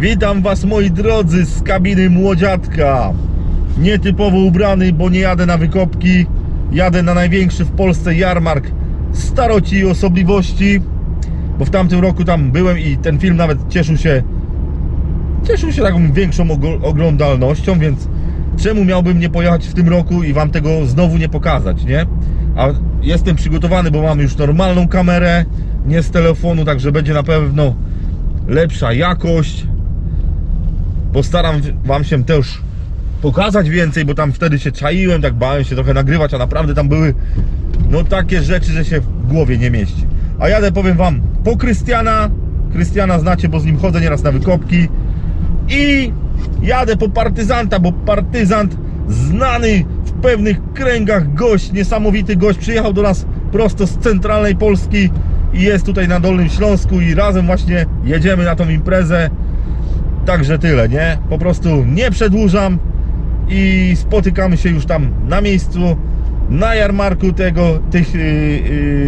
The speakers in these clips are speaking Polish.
Witam was moi drodzy z kabiny młodziatka. Nietypowo ubrany, bo nie jadę na wykopki. Jadę na największy w Polsce jarmark staroci i osobliwości. Bo w tamtym roku tam byłem i ten film nawet cieszył się cieszył się taką większą oglądalnością, więc czemu miałbym nie pojechać w tym roku i wam tego znowu nie pokazać, nie? A jestem przygotowany, bo mam już normalną kamerę, nie z telefonu, także będzie na pewno lepsza jakość. Postaram wam się też pokazać więcej, bo tam wtedy się czaiłem, tak bałem się trochę nagrywać, a naprawdę tam były no takie rzeczy, że się w głowie nie mieści. A jadę powiem wam po Krystiana. Krystiana znacie, bo z nim chodzę nieraz na wykopki. I jadę po partyzanta, bo partyzant znany w pewnych kręgach gość, niesamowity gość, przyjechał do nas prosto z centralnej Polski i jest tutaj na Dolnym Śląsku i razem właśnie jedziemy na tą imprezę. Także tyle, nie? Po prostu nie przedłużam i spotykamy się już tam na miejscu, na jarmarku tego, tych yy,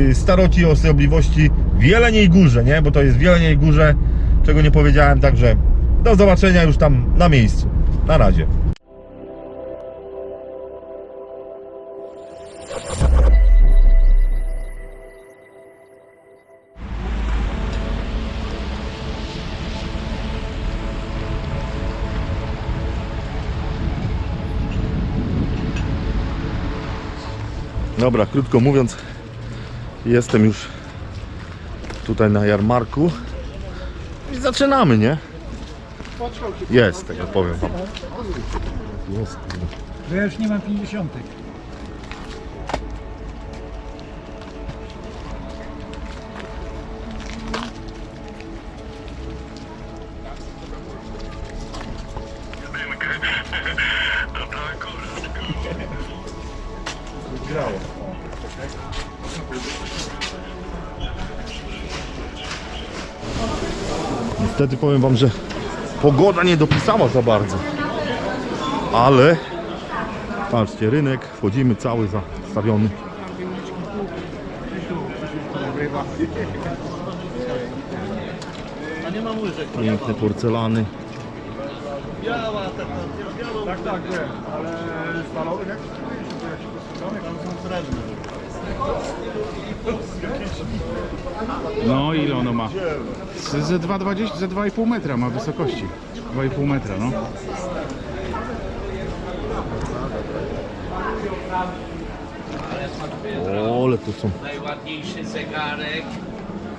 yy, staroci i osobliwości w Jeleniej Górze, nie? Bo to jest w Jeleniej Górze, czego nie powiedziałem, także do zobaczenia już tam na miejscu. Na razie. Dobra, krótko mówiąc, jestem już tutaj na jarmarku i zaczynamy, nie? Jest, tego powiem wam. Jest. Bo ja już nie mam 50. Niestety powiem wam, że pogoda nie dopisała za bardzo. Ale patrzcie, rynek, wchodzimy cały zastawiony. Piękne porcelany. Tak, tak, wiem, ale stalowy jak Tam są srebrne. No ile ono ma? Z- Ze 2,20, ze 2,5 metra ma wysokości. 2,5 metra, no. O, ale tu są Najładniejszy zegarek.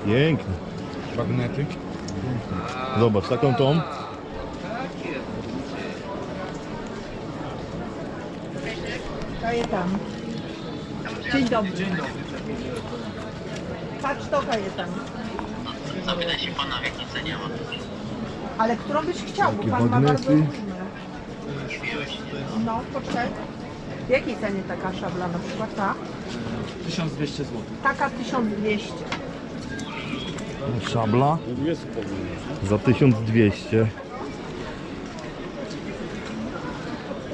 piękne. Bagnety. Zobacz, taką tą. Kajetan. Dzień dobry. Dzień dobry. Patrz to kajetan. Zapytaj się pana, w jakiej cenie ma. Ale którą byś chciał, bo Takie pan ma bardzo różne. No, poczekaj. W jakiej cenie taka szabla na przykład ta? 1200 zł. Taka 1200. Szabla za 1200.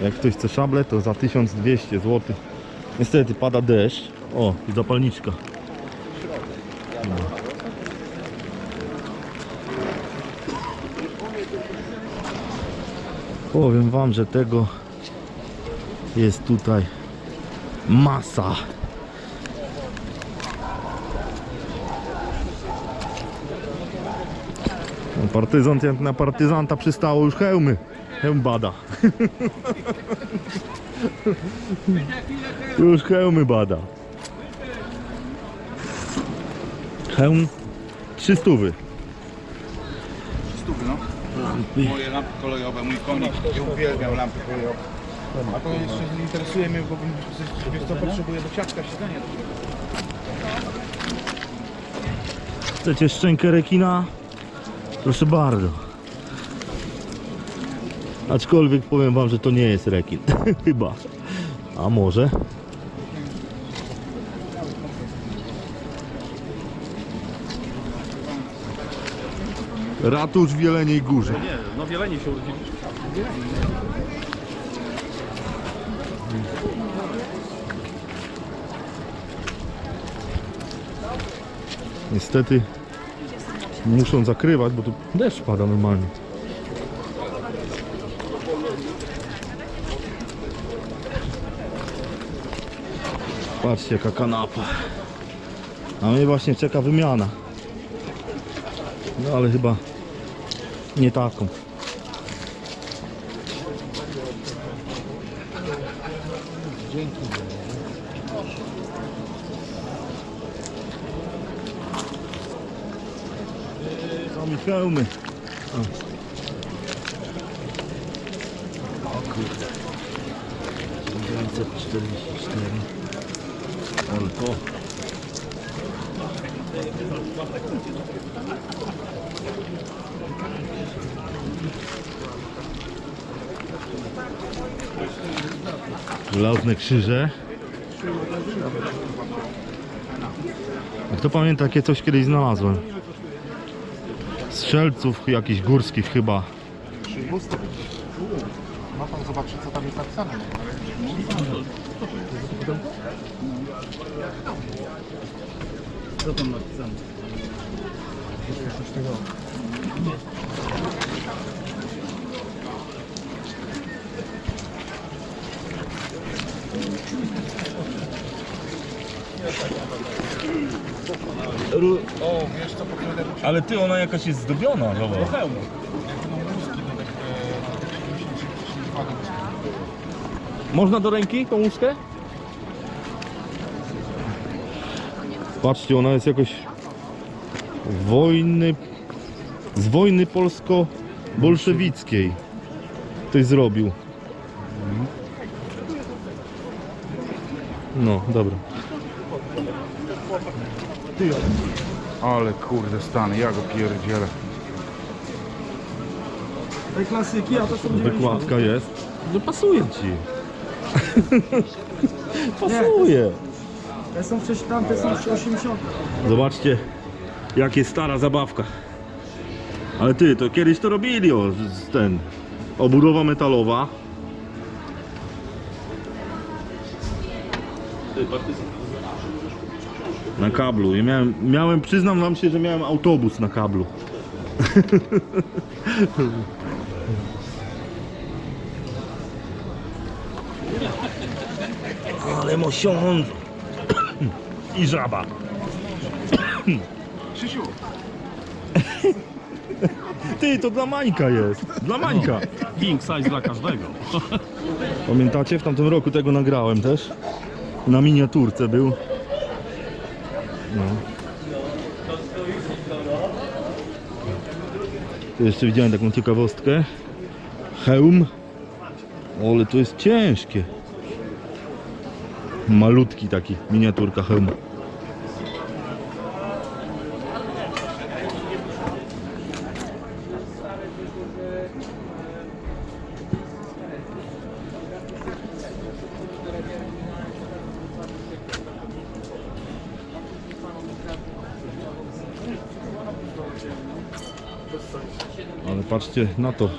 Jak ktoś chce szablę, to za 1200 zł. Niestety pada deszcz. O, i zapalniczka. No. Powiem wam, że tego jest tutaj masa. No, Partyzant na partyzanta przystało już hełmy. Hełm bada. już hełmy bada. Hełm 300. Stówy, no. Moje lampy kolejowe, mój konik. Ja uwielbiam lampy kolejowe. A to jeszcze interesuje mnie, bo wiesz co, potrzebuję do siatka siedzenia. Chcecie szczękę rekina? Proszę bardzo. Aczkolwiek powiem wam, że to nie jest rekin. Chyba. A może? Ratusz w Jeleniej Górze. Nie, no w się urodziliśmy. Niestety muszą zakrywać, bo tu deszcz pada normalnie. Patrzcie jaka kanapa. A mnie właśnie czeka wymiana. No ale chyba nie taką. Dzięki. Sami pełmy. O. 944. Ale to. Żelazne krzyże. A kto pamięta, jakie coś kiedyś znalazłem? Strzelców jakichś górskich chyba. Ma pan zobaczyć co tam jest napisane. O, wiesz co, pokrętę Ale ty, ona jakaś jest zdobiona, zobacz. Można do ręki tą łuskę? Patrzcie, ona jest jakoś wojny z wojny polsko-bolszewickiej. Ktoś zrobił. No, dobra. Ale kurde stany, ja go pierdzielę. Te klasyki, a to są Wykładka jest. No pasuje ci. pasuje. Te są przecież tamte są 80. Zobaczcie, jakie stara zabawka. Ale ty, to kiedyś to robili, o, z- ten, obudowa metalowa. Na kablu. Ja miałem, miałem, przyznam wam się, że miałem autobus na kablu. Ale mosiądz. I żaba. Krzysiu, Ty, to dla Mańka jest. Dla Mańka. King size dla każdego. Pamiętacie? W tamtym roku tego nagrałem też. Na miniaturce był. No. Tu jeszcze widziałem taką ciekawostkę. Hełm. O, ale to jest ciężkie. Malutki taki, miniaturka hełmu. Ale patrzcie na to.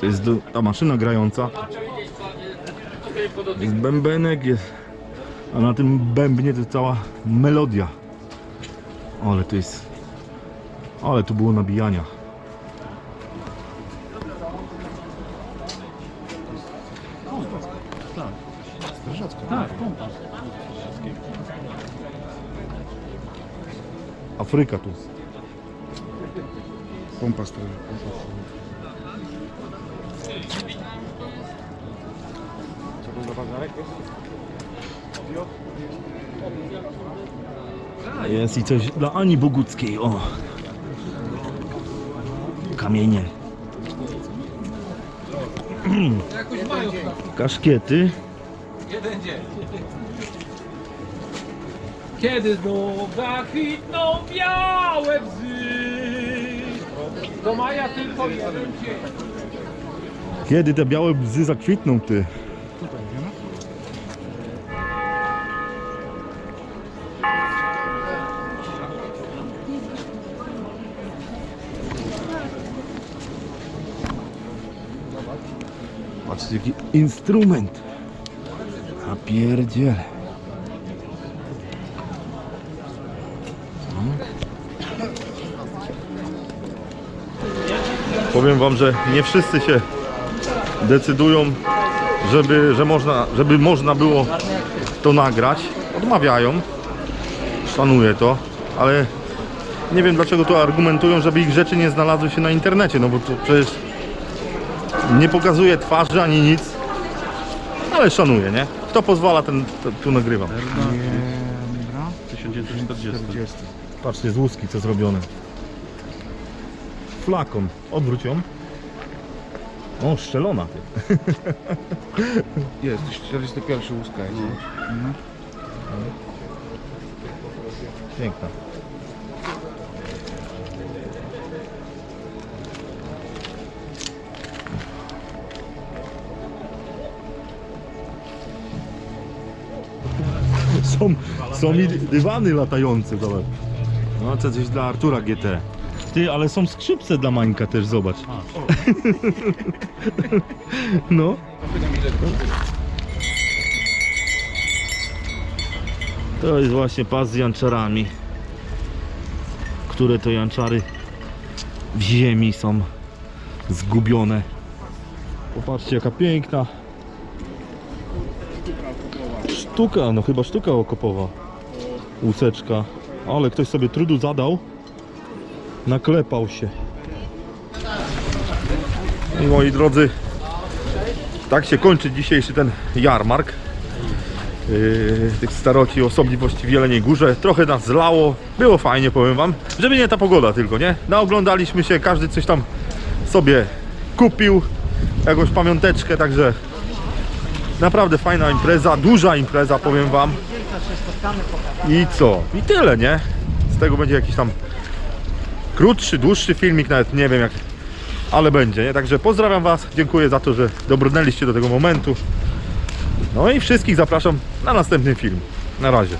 To jest do, ta maszyna grająca. Jest bębenek, jest, a na tym bębnie to cała melodia. Ale to jest. Ale tu było nabijania. Tak, pompa. Afryka tu. Pompa stoi. Co to za bazarek jest? Jest i coś dla Ani Boguckiej. O. Kamienie. Kaszkiety. Kiedy znów zakwitną białe bzy, do maja tylko jeden dzień. Kiedy te białe bzy zakwitną, ty? Patrzcie, jaki instrument. A pierdziele. Powiem wam, że nie wszyscy się decydują, żeby, że można, żeby można było to nagrać. Odmawiają. Szanuję to, ale nie wiem dlaczego to argumentują, żeby ich rzeczy nie znalazły się na internecie, no bo to przecież nie pokazuje twarzy ani nic. Ale szanuję, nie? Kto pozwala, ten to, tu nagrywam. 1940. Patrzcie z łuski co zrobione. Flakon. Odwróć ją. O, szczelona ty. Jest, 41 łuska jest. Piękna. Są, są i dywany latające, zobacz. No, to coś dla Artura GT. Ty, ale są skrzypce dla Mańka też, zobacz. No. To jest właśnie pas z janczarami. Które to janczary w ziemi są zgubione. Popatrzcie jaka piękna sztuka, no chyba sztuka okopowa. Łuseczka. Ale ktoś sobie trudu zadał. Naklepał się. I moi drodzy, tak się kończy dzisiejszy ten jarmark yy, tych staroci osobliwości w Jeleniej Górze. Trochę nas zlało, było fajnie powiem wam, żeby nie ta pogoda tylko, nie? Naoglądaliśmy się, każdy coś tam sobie kupił, jakąś pamiąteczkę, także naprawdę fajna impreza, duża impreza powiem wam. I co? I tyle, nie? Z tego będzie jakiś tam krótszy, dłuższy filmik, nawet nie wiem jak, ale będzie, nie? Także pozdrawiam was, dziękuję za to, że dobrnęliście do tego momentu. No i wszystkich zapraszam na następny film. Na razie.